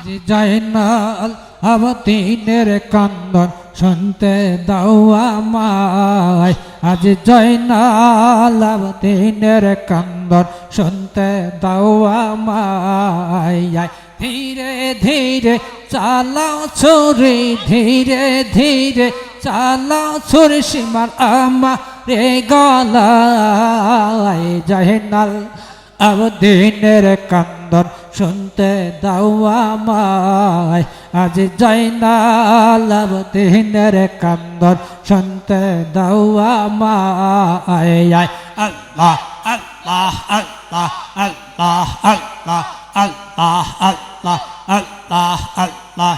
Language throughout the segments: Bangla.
আজ জয়নাল আবতিনের কান্দন শুনতে দাও আমায়। আজ জয়নাল আবতিনের কান্দন শুনতে দাও আমায়। ধীরে ধীরে চালাও ছুরি, ধীরে ধীরে চালাও ছুরি, সীমার আমা রে গলায়। জয়নাল আবদিনের কান্দন শুনতে দাও আমায়। আজ জয়নাল আবদিনের কান্দন শুনতে দাও আমায়। আল্লাহ আল্লাহ আল্লাহ আল্লাহ আল্লাহ আল্লাহ আল্লাহ আল্লাহ আল্লাহ।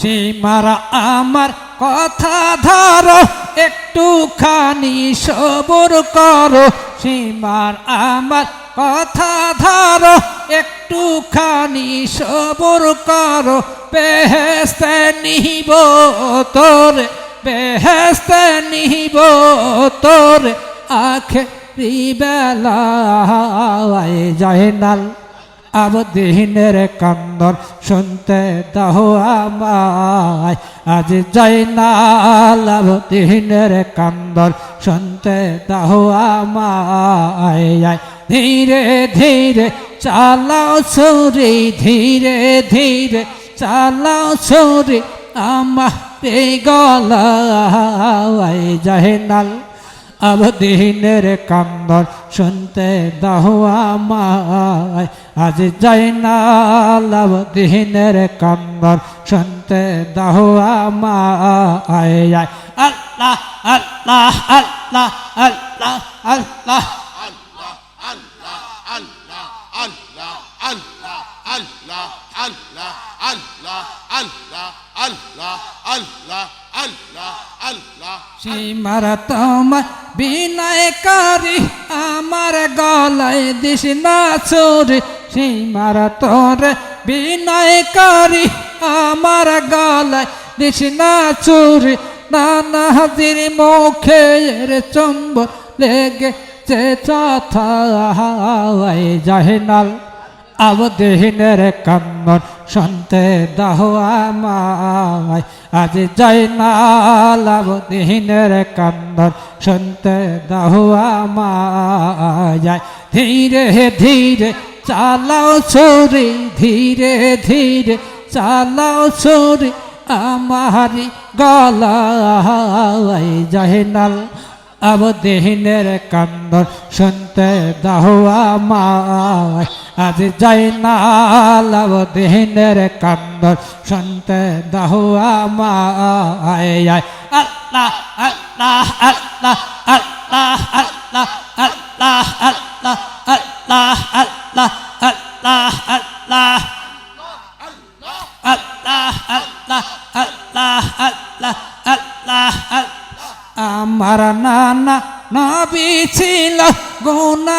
সীমারা আমার কথা ধরো, একটুখানি সবর করো। সীমার আমার কথা ধরো, একটুখানি সবর করো বেহেস্তে নিহিব তোর বেহেস্তে নিহিব তোর আখে বেলায় জয়নাল আবদিনের কান্দন শুনতে দাও আমায়, আজ জয়নাল আবদিনের কান্দন শুনতে দাও আমায় ধীরে ধীরে চালাও ছুরি ধীরে ধীরে চালাও ছুরি আমার গলায় জয়নাল আবদিনের কান্দর শুনতে দাও আমায়, আজ জয়নাল আবদিনের কান্দর শুনতে দাও আমায়। আল্লাহ আল্লাহ আল্লাহ আল্লাহ আল্লাহ। সীমার তোমার বিনয়কারী, আমার গলায় দিস না চোরে। সীমার তোর বিনয়কারী, আমার গলায় দিস না চোরে। নানা হাজির মুখে চম্ব লেগে যে চাথায় জাহেনাল আবদিনের কান্দন শুনতে দাহ আমায়। আজ জয়নাল আবদিনের কান্দন। শুনতে দাহ আমায়। ধীরে ধীরে চালাও ছুরি, ধীরে ধীরে চালাও ছুরি। আমারি গলায় জয়নাল আবদিনের কান্দন শুনতে দাহ আমায় আজ জয়নাল আবদিনের কান্দন শুনতে দাহ আমায় আল্লাহ আল্লাহ আল্লাহ আল্লাহ আল্লাহ আল্লাহ আল্লাহ আল্লাহ আল্লাহ আল্লাহ আল্লাহ আল্লাহ আল্লাহ আল্লাহ আল্লাহ আল্লাহ আল্লাহ আমার নানা নবী ছিল গুনা